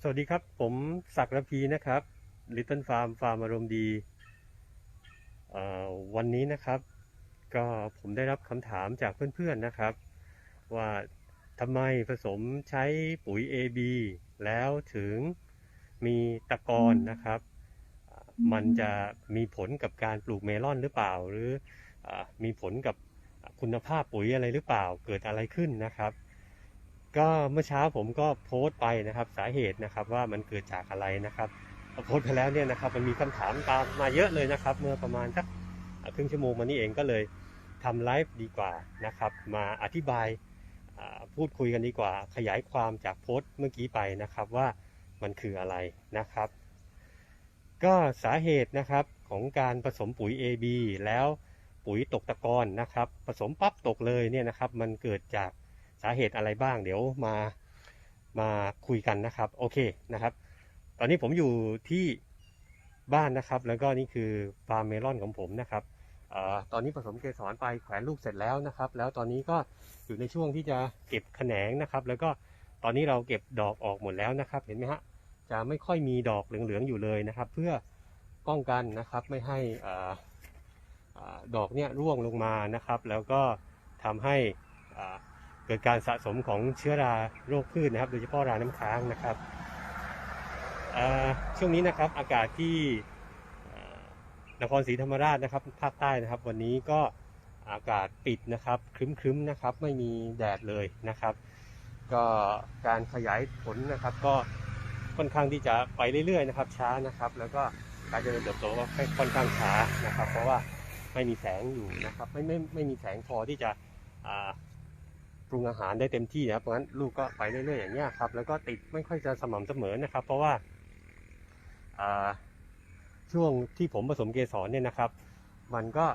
สวัสดีครับ ผมศักดิ์ระพีนะครับ Little Farm ฟาร์มอารมณ์ดี วันนี้นะครับ ก็ผมได้รับคำถามจากเพื่อนๆนะครับ ว่าทำไมผสมใช้ปุ๋ย AB แล้วถึงมีตะกอนนะครับ มันจะมีผลกับการปลูกเมลอนหรือเปล่า หรืออมีผลกับคุณภาพปุ๋ยอะไรหรือเปล่าเกิดอะไรขึ้นนะครับ ก็เมื่อเช้าผมก็โพสต์ไปนะครับสาเหตุนะครับว่ามันเกิดจากอะไรนะครับโพสต์ไปแล้วเนี่ยนะครับมันมีคำถามตามมาเยอะเลยนะครับ เมื่อประมาณสักครึ่งชั่วโมงมานี้เองก็เลยทำไลฟ์ดีกว่านะครับ มาอธิบายพูดคุยกันดีกว่า ขยายความจากโพสต์เมื่อกี้ไปนะครับว่ามันคืออะไรนะครับ ก็สาเหตุนะครับของการผสมปุ๋ย AB แล้วปุ๋ยตกตะกอนนะครับ ผสมปั๊บตกเลยเนี่ยนะครับ มันเกิดจาก สาเหตุอะไรบ้าง เดี๋ยวมามาคุยกันนะครับโอเคนะครับ ตอนนี้ผมอยู่ที่บ้านนะครับ แล้วก็นี่คือฟาร์มเมลอนของผมนะครับอตอนนี้ผสมเกสรไปแขวนลูกเสร็จแล้วนะครับ แล้วตอนนี้ก็อยู่ในช่วงที่จะเก็บแขนงนะครับ แล้วก็ตอนนี้เราเก็บดอกออกหมดแล้วนะครับ เห็นไหมฮะจะไม่ค่อยมีดอกเหลืองๆอยู่เลยนะครับ เพื่อป้องกันนะครับไม่ให้ออดอกเนี่ยร่วงลงมานะครับ แล้วก็ทำให้ เกิดการสะสมของเชื้อราโรคพืชนะครับ โดยเฉพาะราน้ำค้างนะครับช่วงนี้นะครับอากาศที่นครศรีธรรมราชนะครับภาคใต้นะครับ วันนี้ก็อากาศปิดนะครับครึ้มๆนะครับ ไม่มีแดดเลยนะครับ ก็การขยายผลนะครับ ก็ค่อนข้างที่จะไปเรื่อยๆนะครับ ช้านะครับ แล้วก็การเจริญเติบโตก็ค่อนข้างช้านะครับ เพราะว่าไม่มีแสงอยู่นะครับ ไม่ไม่ไม่มีแสงพอที่จะ ปรุงอาหารได้เต็มที่นะครับเพราะฉะนั้นลูกก็ไปเรื่อยๆอย่างนี้ครับ แล้วก็ติดไม่ค่อยจะสม่ำเสมอนะครับ เพราะว่าช่วงที่ผมผสมเกสรเนี่ยนะครับ มันก็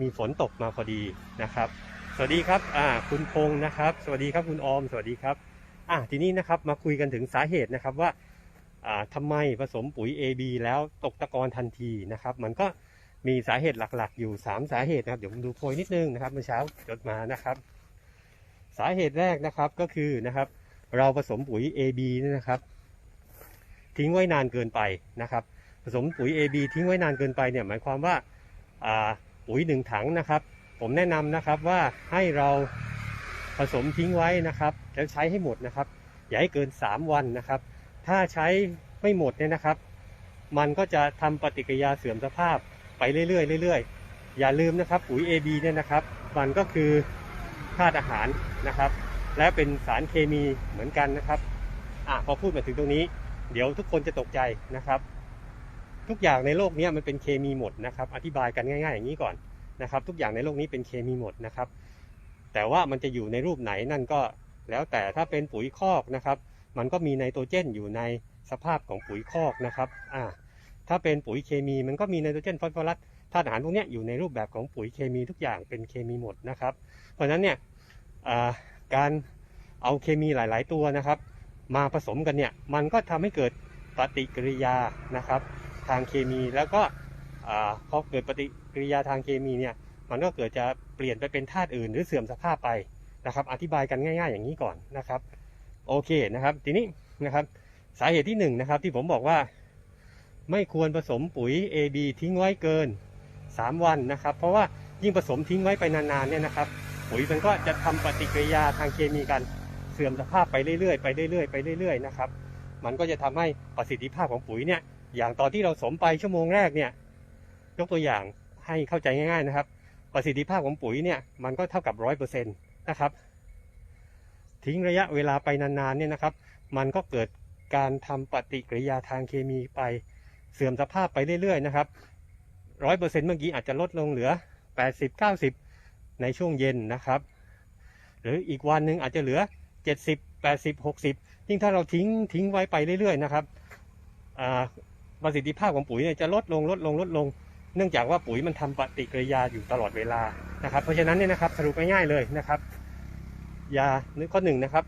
มีฝนตกมาพอดีนะครับ สวัสดีครับอ่าคุณพงษ์นะครับ สวัสดีครับคุณออม สวัสดีครับอ่าทีนี้นะครับมาคุยกันถึงสาเหตุนะครับว่าอ่าทำไมผสมปุ๋ย AB แล้วตกตะกอนทันทีนะครับ มันก็มีสาเหตุหลักๆ อยู่ 3 สาเหตุนะครับ เดี๋ยวผมดูโพยนิดนึงนะครับเมื่อเช้าจดมานะครับ สาเหตุแรกนะครับก็คือนะครับ เราผสมปุ๋ย AB นี่นะครับ ทิ้งไว้นานเกินไปนะครับ ผสมปุ๋ย AB ทิ้งไว้นานเกินไปเนี่ยหมายความว่าปุ๋ยหนึ่งถังนะครับ ผมแนะนำนะครับว่าให้เราผสมทิ้งไว้นะครับแล้วใช้ให้หมดนะครับ อย่าให้เกิน 3 วันนะครับ ถ้าใช้ไม่หมดเนี่ยนะครับ มันก็จะทำปฏิกิริยาเสื่อมสภาพไปเรื่อยๆเรื่อยๆอย่าลืมนะครับปุ๋ย AB เนี่ยนะครับ มันก็คือ ธาตุอาหารนะครับ และเป็นสารเคมีเหมือนกันนะครับอะพอพูดมาถึงตรงนี้ เดี๋ยวทุกคนจะตกใจนะครับ ทุกอย่างในโลกนี้มันเป็นเคมีหมดนะครับ อธิบายกันง่าย ๆ อย่างนี้ก่อนนะครับ ทุกอย่างในโลกนี้เป็นเคมีหมดนะครับ แต่ว่ามันจะอยู่ในรูปไหนนั่นก็แล้วแต่ถ้าเป็นปุ๋ยคอกนะครับ มันก็มีไนโตรเจนอยู่ในสภาพของปุ๋ยคอกนะครับอ่าถ้าเป็นปุ๋ยเคมีมันก็มีไนโตรเจนฟอสฟอรัส ธาตุอาหารพวกนี้อยู่ในรูปแบบของปุ๋ยเคมีทุกอย่างเป็นเคมีหมดนะครับ เพราะฉะนั้นเนี่ยการเอาเคมีหลาย ๆ ตัวนะครับ มาผสมกันเนี่ยมันก็ทำให้เกิดปฏิกิริยานะครับ ทางเคมีแล้วก็พอเกิดปฏิกิริยาทางเคมีเนี่ยมันก็เกิดจะเปลี่ยนไปเป็นธาตุอื่น หรือเสื่อมสภาพไปนะครับ อธิบายกันง่าย ๆ อย่างนี้ก่อนนะครับโอเคนะครับทีนี้นะครับสาเหตุที่หนึ่งนะครับที่ผมบอกว่า ไม่ควรผสมปุ๋ย AB ทิ้งไว้เกิน 3 วันนะครับ เพราะว่ายิ่งผสมทิ้งไว้ไปนานๆเนี่ยนะครับปุ๋ยมันก็จะทำปฏิกิริยาทางเคมีกันเสื่อมสภาพไปเรื่อยๆไปเรื่อยๆไปเรื่อยๆนะครับมันก็จะทำให้ประสิทธิภาพของปุ๋ยเนี่ยอย่างตอนที่เราสมไปชั่วโมงแรกเนี่ยยกตัวอย่างให้เข้าใจง่ายๆนะครับ ประสิทธิภาพของปุ๋ยเนี่ยมันก็เท่ากับร้อยเปอร์เซ็นต์นะครับ ทิ้งระยะเวลาไปนานๆเนี่ยนะครับ มันก็เกิดการทำปฏิกิริยาทางเคมีไปเสื่อมสภาพไปเรื่อยๆนะครับ ร้อยเปอร์เซ็นต์เมื่อกี้อาจจะลดลงเหลือแปดสิบเก้าสิบในช่วงเย็นนะครับ หรืออีกวันหนึ่งอาจจะเหลือเจ็ดสิบแปดสิบหกสิบยิ่งถ้าเราทิ้งทิ้งไว้ไปเรื่อยๆนะครับประสิทธิภาพของปุ๋ยเนี่ยจะลดลงลดลงลดลง เนื่องจากว่าปุ๋ยมันทำปฏิกิริยาอยู่ตลอดเวลานะครับ เพราะฉะนั้นเนี่ยนะครับสรุปง่ายๆเลยนะครับ ยานึกข้อหนึ่งนะครับ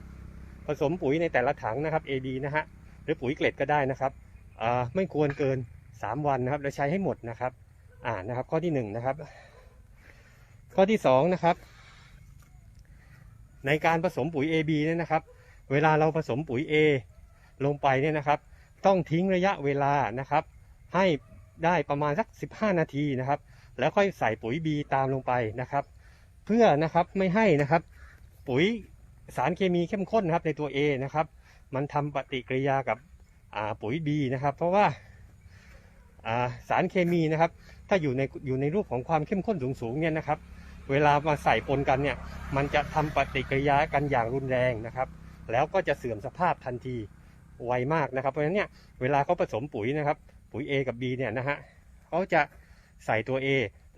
ผสมปุ๋ยในแต่ละถังนะครับ AD นะฮะหรือปุ๋ยเกล็ดก็ได้นะครับไม่ควรเกิน 3 วันนะครับ แล้วใช้ให้หมดนะครับ อ่านนะครับ ข้อที่หนึ่งนะครับ ข้อที่สองนะครับ ในการผสมปุ๋ย AB เนี่ยนะครับ เวลาเราผสมปุ๋ย A ลงไปเนี่ยนะครับ ต้องทิ้งระยะเวลานะครับ ให้ได้ประมาณสัก 15 นาทีนะครับ แล้วค่อยใส่ปุ๋ย B ตามลงไปนะครับ เพื่อนะครับไม่ให้นะครับ ปุ๋ยสารเคมีเข้มข้นนะครับในตัว A นะครับ มันทำปฏิกิริยากับปุ๋ย B นะครับ เพราะว่า สารเคมีนะครับ ถ้าอยู่ในอยู่ในรูปของความเข้มข้นสูงๆเนี่ยนะครับ เวลามาใส่ปนกันเนี่ย มันจะทำปฏิกิริยากันอย่างรุนแรงนะครับ แล้วก็จะเสื่อมสภาพทันทีไวมากนะครับ เพราะฉะนั้นเนี่ยเวลาเขาผสมปุ๋ยนะครับ ปุ๋ย A กับ B เนี่ยนะฮะเขาจะใส่ตัว A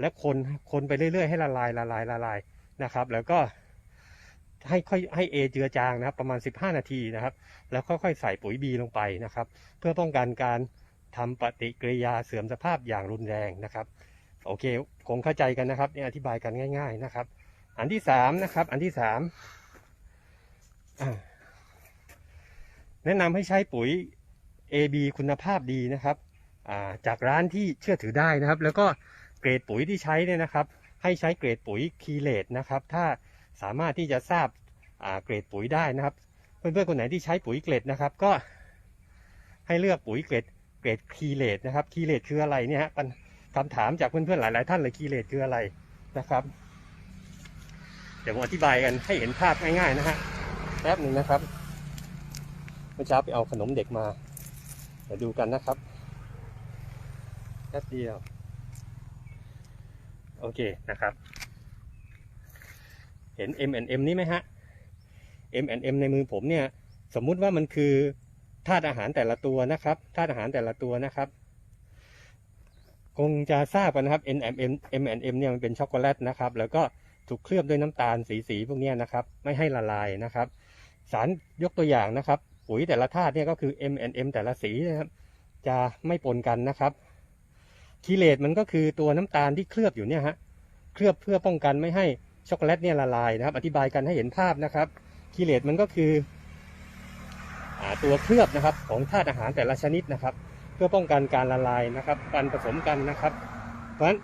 แล้วคนคนไปเรื่อยๆให้ละลายละลายละลายนะครับ แล้วก็ให้ค่อยให้ A เจือจางนะครับ ประมาณ 15 นาทีนะครับ แล้วค่อยๆใส่ปุ๋ย B ลงไปนะครับ เพื่อป้องกันการ ทำปฏิกิริยาเสื่อมสภาพอย่างรุนแรงนะครับ โอเคคงเข้าใจกันนะครับเนี่ยอธิบายกันง่าย ๆนะครับ อันที่สามนะครับ อันที่สามแนะนำให้ใช้ปุ๋ย AB คุณภาพดีนะครับาจากร้านที่เชื่อถือได้นะครับ แล้วก็เกรดปุ๋ยที่ใช้เนี่ยนะครับ ให้ใช้เกรดปุ๋ยคีเลตนะครับ ถ้าสามารถที่จะทราบาเกรดปุ๋ยได้นะครับ เพื่อนๆคนไหนที่ใช้ปุ๋ยเกรดนะครับ ก็ให้เลือกปุ๋ยเกรด รดคีเลตนะครับคีเลตคืออะไรเนี่ยฮะปัญคำถามจากเพื่อนๆหลายๆ ท่านเลยคีเลตคืออะไรนะครับ เดี๋ยวผมอธิบายกันให้เห็นภาพง่ายๆนะฮะแป๊บหนึ่งนะครับเมื่อเช้าไปเอาขนมเด็กมาเดี๋ยวดูกันนะครับแป๊บเดียว โอเคนะครับ เห็น M&M นี่ไหมฮะ M&M ในมือผมเนี่ย สมมุติว่ามันคือ ธาตุอาหารแต่ละตัวนะครับธาตุอาหารแต่ละตัวนะครับ คงจะทราบกันนะครับ M&M M&M เนี่ยมันเป็นช็อกโกแลตนะครับ แล้วก็ถูกเคลือบด้วยน้ำตาลสีสีๆพวกนี้นะครับ ไม่ให้ละลายนะครับ สารยกตัวอย่างนะครับ ปุ๋ยแต่ละธาตุเนี่ยก็คือ M&M แต่ละสีนะครับ จะไม่ปนกันนะครับคีเลตมันก็คือตัวน้ำตาลที่เคลือบอยู่เนี่ยฮะเคลือบเพื่อป้องกันไม่ให้ช็อกโกแลตเนี่ยละลายนะครับ อธิบายกันให้เห็นภาพนะครับคีเลตมันก็คือ ตัวเคลือบนะครับของธาตุอาหารแต่ละชนิดนะครับ เพื่อป้องกันการละลายนะครับการผสมกันนะครับ เพราะฉะนั้น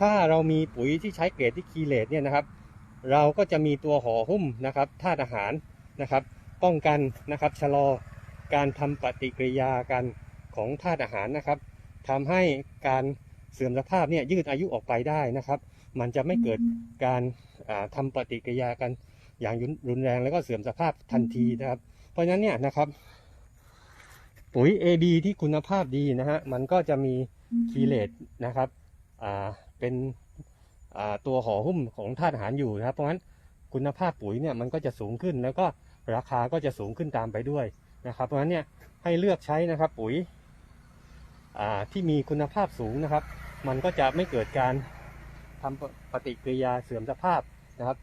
ถ้าเรามีปุ๋ยที่ใช้เกรดที่คีเลตเนี่ยนะครับ เราก็จะมีตัวห่อหุ้มนะครับธาตุอาหารนะครับ ป้องกันนะครับชะลอการทำปฏิกิริยากันของธาตุอาหารนะครับทำให้การเสื่อมสภาพเนี่ยยืดอายุออกไปได้นะครับ มันจะไม่เกิดการอ่าทำปฏิกิริยากันอย่างรุนแรงแล้วก็เสื่อมสภาพทันทีนะครับเพ ราะฉะนั้นเนี่ยนะครับปุ๋ย AB ที่คุณภาพดีนะฮะมันก็จะมีคีเลตนะครับอ่าเป็นอ่าตัวห่อหุ้มของธาตุอาหารอยู่นะครับ เพราะฉะนั้นคุณภาพปุ๋ยเนี่ยมันก็จะสูงขึ้นแล้วก็ราคาก็จะสูงขึ้นตามไปด้วยนะครับ เพราะฉะนั้นเนี่ยให้เลือกใช้นะครับปุ๋ยอ่าที่มีคุณภาพสูงนะครับ มันก็จะไม่เกิดการทำปปฏิกิริยาเสื่อมสภาพนะครับ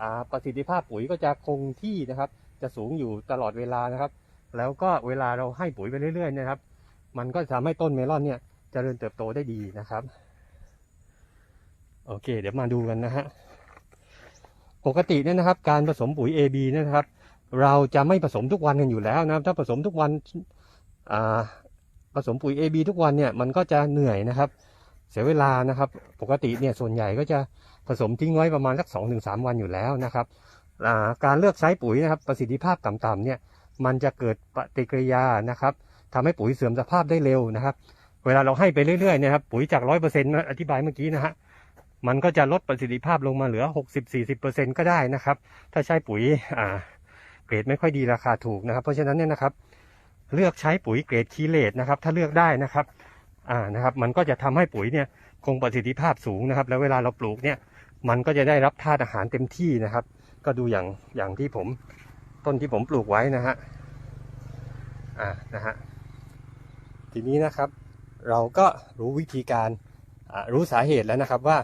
อ่าประสิทธิภาพปุ๋ยก็จะคงที่นะครับ จะสูงอยู่ตลอดเวลานะครับ แล้วก็เวลาเราให้ปุ๋ยไปเรื่อยๆนะครับ มันก็จะทำให้ต้นเมลอนเนี่ยเจริญเติบโตได้ดีนะครับ โอเค เดี๋ยวมาดูกันนะฮะปกติเนี่ยนะครับ การผสมปุ๋ย AB เนี่ยนะครับ เราจะไม่ผสมทุกวันกันอยู่แล้วนะครับ ถ้าผสมทุกวันผสมปุ๋ย AB ทุกวันเนี่ยมันก็จะเหนื่อยนะครับ เสียเวลานะครับ ปกติเนี่ยส่วนใหญ่ก็จะผสมทิ้งไว้ประมาณสัก2-3ถึงวันอยู่แล้วนะครับ การเลือกใช้ปุ๋ยนะครับประสิทธิภาพต่ำๆเนี่ยมันจะเกิดปฏิกิริยานะครับทำให้ปุ๋ยเสื่อมสภาพได้เร็วนะครับ เวลาเราให้ไปเรื่อยๆเนะครับปุ๋ยจากร้อยเปอร์เซ็นต์อธิบายเมื่อกี้นะฮะมันก็จะลดประสิทธิภาพลงมาเหลือ60-40%ก็ได้นะครับ ถ้าใช้ปุ๋ยอ่าเกรดไม่ค่อยดีราคาถูกนะครับ เพราะฉะนั้นเนี่ยนะครับ เลือกใช้ปุ๋ยเกรดคีเลตนะครับ ถ้าเลือกได้นะครับอ่านะครับ มันก็จะทำให้ปุ๋ยเนี่ยคงประสิทธิภาพสูงนะครับ แล้วเวลาเราปลูกเนี่ย มันก็จะได้รับธาตุอาหารเต็มที่นะครับ ก็ดูอย่างอย่างที่ผมต้นที่ผมปลูกไว้นะฮะอ่านะฮะทีนี้นะครับเราก็รู้วิธีการรู้สาเหตุแล้วนะครับว่า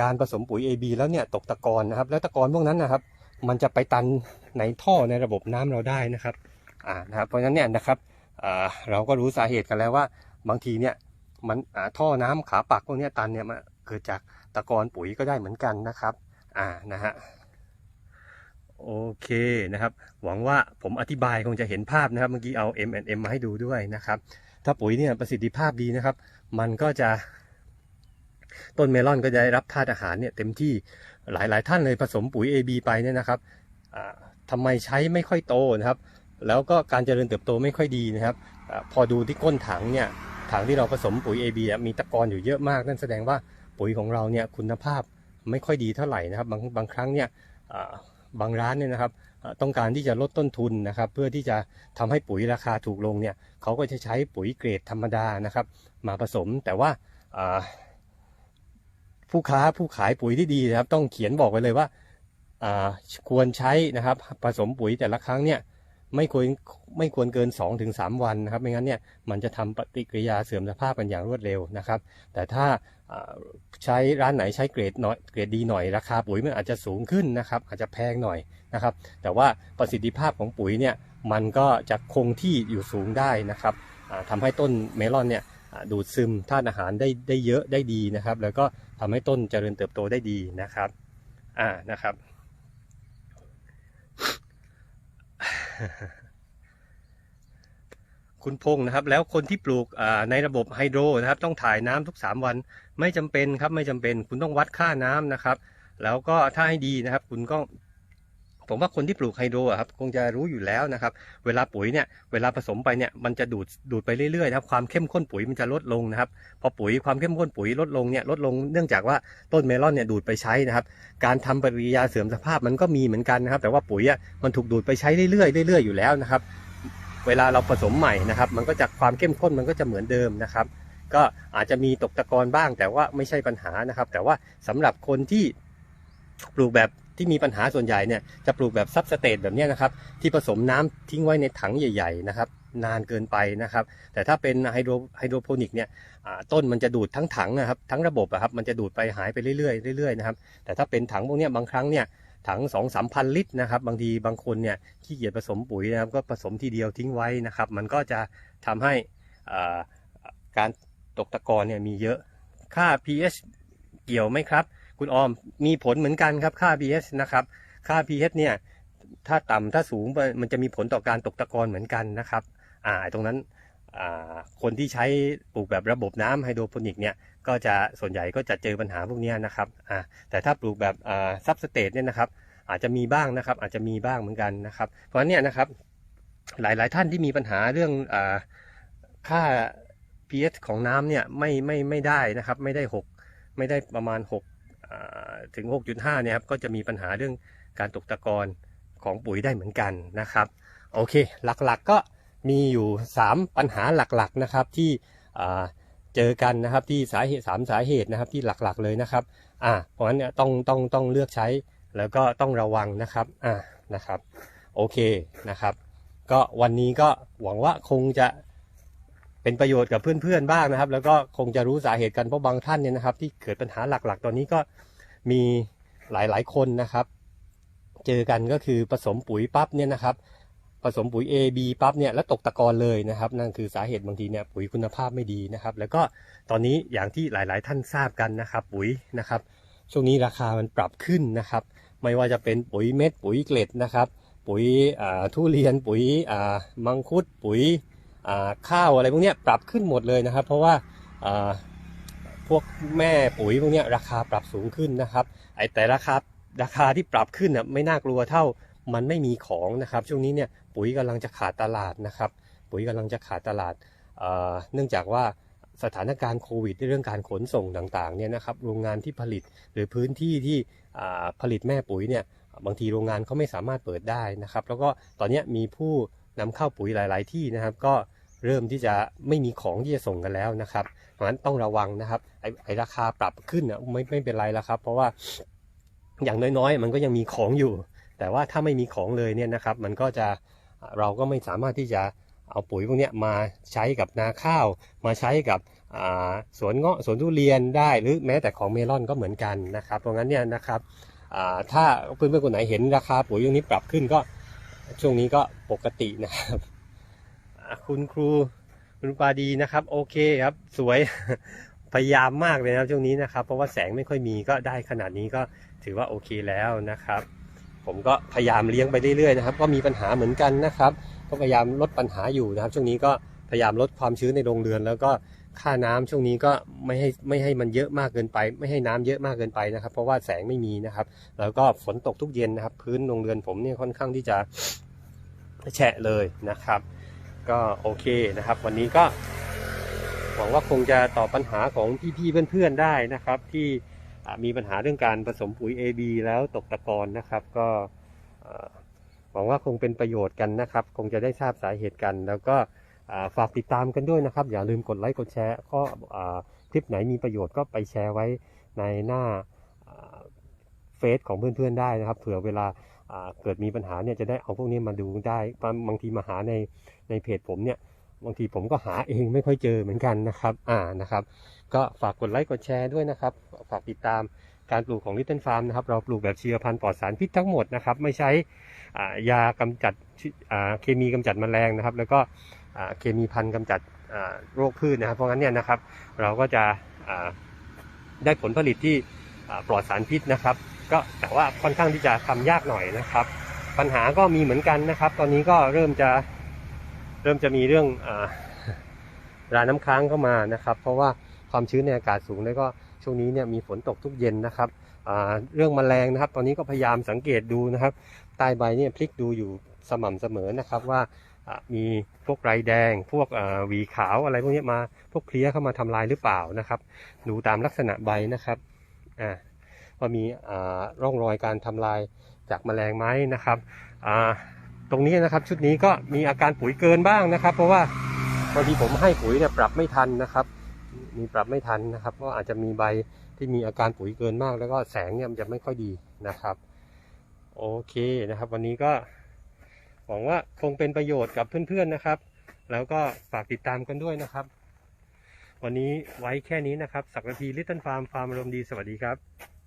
การผสมปุ๋ย AB แล้วเนี่ยตกตะกอนนะครับ แล้วตะกอนพวกนั้นนะครับ มันจะไปตันในท่อในระบบน้ำเราได้นะครับอ่านะครับเพราะฉะนั้นเนี่ยนะครับเราก็รู้สาเหตุกันแล้วว่า บางทีเนี่ยมันท่อน้ำขาปักพวกนี้ตันเนี่ยมันเกิดจากตะกอนปุ๋ยก็ได้เหมือนกันนะครับอ่านะฮะ โอเคนะครับ หวังว่าผมอธิบายคงจะเห็นภาพนะครับ เมื่อกี้เอา M&M มาให้ดูด้วยนะครับ ถ้าปุ๋ยเนี่ยประสิทธิภาพดีนะครับ มันก็จะ ต้นเมลอนก็จะได้รับธาตุอาหารเนี่ยเต็มที่หลายๆ ท่านเลยผสมปุ๋ย AB ไปเนี่ยนะครับอ่าทำไมใช้ไม่ค่อยโตนะครับ แล้วก็การเจริญเติบโตไม่ค่อยดีนะครับอพอดูที่ก้นถังเนี่ยถังที่เราผสมปุ๋ย AB มีตะกอนอยู่เยอะมากนั่นแสดงว่าปุ๋ยของเราเนี่ยคุณภาพไม่ค่อยดีเท่าไหร่นะครับ บางบางครั้งเนี่ย บางร้านเนี่ยนะครับต้องการที่จะลดต้นทุนนะครับ เพื่อที่จะทำให้ปุ๋ยราคาถูกลงเนี่ยเขาก็จะใช้ปุ๋ยเกรดธรรมดานะครับ มาผสมแต่ว่าผู้ค้าผู้ขายปุ๋ยที่ดีนะครับ ต้องเขียนบอกไว้เลยว่าควรใช้นะครับ ผสมปุ๋ยแต่ละครั้งเนี่ย ไม่ควรไม่ควรเกิน 2-3 วันนะครับ ไม่งั้นเนี่ยมันจะทำปฏิกิริยาเสื่อมสภาพกันอย่างรวดเร็วนะครับ แต่ถ้าใช้ร้านไหนใช้เกรดน้อยเกรดดีหน่อยราคาปุ๋ยมันอาจจะสูงขึ้นนะครับ อาจจะแพงหน่อยนะครับ แต่ว่าประสิทธิภาพของปุ๋ยเนี่ยมันก็จะคงที่อยู่สูงได้นะครับอ่าทำให้ต้นเมลอนเนี่ยดูดซึมธาตุอาหารได้ได้เยอะได้ดีนะครับ แล้วก็ทำให้ต้นเจริญเติบโตได้ดีนะครับอ่านะครับ คุณพงศ์นะครับ แล้วคนที่ปลูกในระบบไฮโดรนะครับ ต้องถ่ายน้ำทุก 3 วัน ไม่จำเป็นครับไม่จำเป็น คุณต้องวัดค่าน้ำนะครับ แล้วก็ถ้าให้ดีนะครับ คุณก็ ผมว่าคนที่ปลูกไฮโดรครับ คงจะรู้อยู่แล้วนะครับ เวลาปุ๋ยเนี่ยเวลาผสมไปเนี่ยมันจะดูดดูดไปเรื่อยๆนะครับความเข้มข้นปุ๋ยมันจะลดลงนะครับพอปุ๋ยความเข้มข้นปุ๋ยลดลงเนี่ยลดลงเนื่องจากว่าต้นเมลอนเนี่ยดูดไปใช้นะครับ การทำปฏิกิริยาเสื่อมสภาพมันก็มีเหมือนกันนะครับ แต่ว่าปุ๋ยอะมันถูกดูดไปใช้เรื่อยๆเรื่อยๆอยู่แล้วนะครับ เวลาเราผสมใหม่นะครับ มันก็จะความเข้มข้นมันก็จะเหมือนเดิมนะครับ ก็อาจจะมีตกตะกอนบ้าง แต่ว่าไม่ใช่ปัญหานะครับ แต่ว่าสำหรับคนที่ปลูกแบบ ที่มีปัญหาส่วนใหญ่เนี่ยจะปลูกแบบซับสเตทแบบนี้นะครับ ที่ผสมน้ำทิ้งไว้ในถังใหญ่ ๆ นะครับ นานเกินไปนะครับ แต่ถ้าเป็นไฮโดรไฮโดรโปนิกเนี่ยต้นมันจะดูดทั้งถังนะครับ ทั้งระบบอะครับมันจะดูดไปหายไปเรื่อยๆเรื่อยๆนะครับ แต่ถ้าเป็นถังพวกนี้บางครั้งเนี่ยถังสองสามพันลิตรนะครับ บางทีบางคนเนี่ยขี้เกียจผสมปุ๋ยนะครับ ก็ผสมทีเดียวทิ้งไว้นะครับ มันก็จะทำให้การตกตะกอนเนี่ยมีเยอะค่า pH เกี่ยวไหมครับ คุณออมมีผลเหมือนกันครับค่า pH นะครับ ค่า pH เนี่ย ถ้าต่ำถ้าสูงมันจะมีผลต่อการตกตะกอนเหมือนกันนะครับ อ่าตรงนั้นอ่าคนที่ใช้ปลูกแบบระบบน้ำไฮโดรโปนิกเนี่ยก็จะส่วนใหญ่ก็จะเจอปัญหาพวกนี้นะครับอ่าแต่ถ้าปลูกแบบอ่าซับสเตทเนี่ยนะครับ อาจจะมีบ้างนะครับ อาจจะมีบ้างเหมือนกันนะครับ เพราะนั้นเนี่ยนะครับ หลายๆท่านที่มีปัญหาเรื่องอาค่า pH ของน้ำเนี่ยไม่ไม่ไม่ได้นะครับ ไม่ได้ 6 ไม่ได้ประมาณ 6 ถึง 6.5 เนี่ยครับก็จะมีปัญหาเรื่องการตกตะกอนของปุ๋ยได้เหมือนกันนะครับ โอเค หลักๆก็มีอยู่ 3 ปัญหาหลักๆนะครับที่เจอกันนะครับที่สาเหตุสามสาเหตุนะครับที่หลักๆเลยนะครับอ่าเพราะฉะนั้นเนี่ยต้องต้องต้องเลือกใช้แล้วก็ต้องระวังนะครับอ่านะครับ โอเคนะครับ ก็วันนี้ก็หวังว่าคงจะ เป็นประโยชน์กับเพื่อนๆบ้างนะครับ แล้วก็คงจะรู้สาเหตุกันเพราะบางท่านเนี่ยนะครับ ที่เกิดปัญหาหลักๆ ตอนนี้ก็มีหลายๆคนนะครับ เจอกันก็คือผสมปุ๋ยปั๊บเนี่ยนะครับ ผสมปุ๋ย A B ปั๊บเนี่ยแล้วตกตะกอนเลยนะครับ นั่นคือสาเหตุบางทีเนี่ยปุ๋ยคุณภาพไม่ดีนะครับ แล้วก็ตอนนี้อย่างที่หลายๆท่านทราบกันนะครับ ปุ๋ยนะครับ ช่วงนี้ราคามันปรับขึ้นนะครับ ไม่ว่าจะเป็นปุ๋ยเม็ดปุ๋ยเกล็ดนะครับ ปุ๋ยทุเรียนปุ๋ยมังคุดปุ๋ย ข้าวอะไรพวกนี้ปรับขึ้นหมดเลยนะครับ เพราะว่าพวกแม่ปุ๋ยพวกนี้ราคาปรับสูงขึ้นนะครับไอแต่ราคาราคาที่ปรับขึ้นน่ะไม่น่ากลัวเท่ามันไม่มีของนะครับ ช่วงนี้เนี่ยปุ๋ยกำลังจะขาดตลาดนะครับ ปุ๋ยกำลังจะขาดตลาดเนื่องจากว่าสถานการณ์โควิดเรื่องการขนส่งต่างๆเนี่ยนะครับโรงงานที่ผลิตหรือพื้นที่ที่ผลิตแม่ปุ๋ยเนี่ยบางทีโรงงานเขาไม่สามารถเปิดได้นะครับ แล้วก็ตอนนี้มีผู้นำเข้าปุ๋ยหลาย ๆ ที่นะครับ ก็ เริ่มที่จะไม่มีของที่จะส่งกันแล้วนะครับเพราะฉะนั้นต้องระวังนะครับไอ้ไอราคาปรับขึ้นเนี่ยไม่ไม่เป็นไรแล้วครับ เพราะว่าอย่างน้อยๆ มันก็ยังมีของอยู่ แต่ว่าถ้าไม่มีของเลยเนี่ยนะครับ มันก็จะเราก็ไม่สามารถที่จะเอาปุ๋ยพวกเนี้ยมาใช้กับนาข้าว มาใช้กับสวนเงาะสวนทุเรียนได้หรือแม้แต่ของเมลอนก็เหมือนกันนะครับเพราะงั้นเนี่ยนะครับถ้าเพื่อนๆคนไหนเห็นราคาปุ๋ยช่วงนี้ปรับขึ้นก็ช่วงนี้ก็ปกตินะครับ คุณครูคุณปาดีนะครับ โอเคครับ สวยพยายามมากเลยนะช่วงนี้นะครับ เพราะว่าแสงไม่ค่อยมีก็ได้ขนาดนี้ก็ถือว่าโอเคแล้วนะครับ ผมก็พยายามเลี้ยงไปเรื่อยๆนะครับ ก็มีปัญหาเหมือนกันนะครับ ก็พยายามลดปัญหาอยู่นะครับ ช่วงนี้ก็พยายามลดความชื้นในโรงเรือน แล้วก็ค่าน้ำช่วงนี้ก็ไม่ให้ไม่ให้มันเยอะมากเกินไป ไม่ให้น้ำเยอะมากเกินไปนะครับ เพราะว่าแสงไม่มีนะครับ แล้วก็ฝนตกทุกเย็นนะครับ พื้นโรงเรือนผมเนี่ยค่อนข้างที่จะแฉะเลยนะครับ ก็โอเคนะครับ วันนี้ก็หวังว่าคงจะตอบปัญหาของพี่ๆเพื่อนๆได้นะครับ ที่มีปัญหาเรื่องการผสมปุ๋ย AB แล้วตกตะกอนนะครับ ก็หวังว่าคงเป็นประโยชน์กันนะครับ คงจะได้ทราบสาเหตุกัน แล้วก็ฝากติดตามกันด้วยนะครับ อย่าลืมกดไลค์กดแชร์ก็อ่าคลิปไหนมีประโยชน์ก็ไปแชร์ไว้ในหน้าเฟซของเพื่อนๆได้นะครับ เผื่อเวลา เกิดมีปัญหาเนี่ยจะได้เอาพวกนี้มาดูได้บางทีมาหาในในเพจผมเนี่ยบางทีผมก็หาเองไม่ค่อยเจอเหมือนกันนะครับ อ่านะครับ ก็ฝากกดไลค์กดแชร์ด้วยนะครับ ฝากติดตามการปลูกของ Little Farm นะครับ เราปลูกแบบเชีวพันธุ์ปลอดสารพิษทั้งหมดนะครับ ไม่ใช้ยากำจัดอ่าเคมีกำจัดแมลงนะครับ แล้วก็อ่าเคมีพันธุ์กำจัดอ่าโรคพืชนะครับ เพราะงั้นเนี่ยนะครับ เราก็จะอ่าได้ผลผลิตที่ปลอดสารพิษนะครับ ก็แต่ว่าค่อนข้างที่จะทำยากหน่อยนะครับ ปัญหาก็มีเหมือนกันนะครับ ตอนนี้ก็เริ่มจะเริ่มจะมีเรื่องอราน้ำค้างเข้ามานะครับ เพราะว่าความชื้นในอากาศสูงแล้วก็ช่วงนี้เนี่ยมีฝนตกทุกเย็นนะครับเรื่องแมลงนะครับ ตอนนี้ก็พยายามสังเกตดูนะครับใต้ใบเนี่ยพลิกดูอยู่สม่ำเสมอนะครับว่ามีพวกไรแดง พวกหวีขาวอะไรพวกนี้มาพวกเพลี้ยเข้ามาทำลายหรือเปล่านะครับ ดูตามลักษณะใบนะครับอ่า ว่ามีร่องรอยการทำลายจากแมลงไหมนะครับตรงนี้นะครับชุดนี้ก็มีอาการปุ๋ยเกินบ้างนะครับ เพราะว่าบางทีผมให้ปุ๋ยเนี่ยปรับไม่ทันนะครับ มีปรับไม่ทันนะครับ ก็อาจจะมีใบที่มีอาการปุ๋ยเกินมาก แล้วก็แสงเนี่ยมันจะไม่ค่อยดีนะครับ โอเคนะครับ วันนี้ก็หวังว่าคงเป็นประโยชน์กับเพื่อนๆนะครับ แล้วก็ฝากติดตามกันด้วยนะครับ วันนี้ไว้แค่นี้นะครับ สักนาทีลิตเติ้ลฟาร์มฟาร์มอารมณ์ดีสวัสดีครับ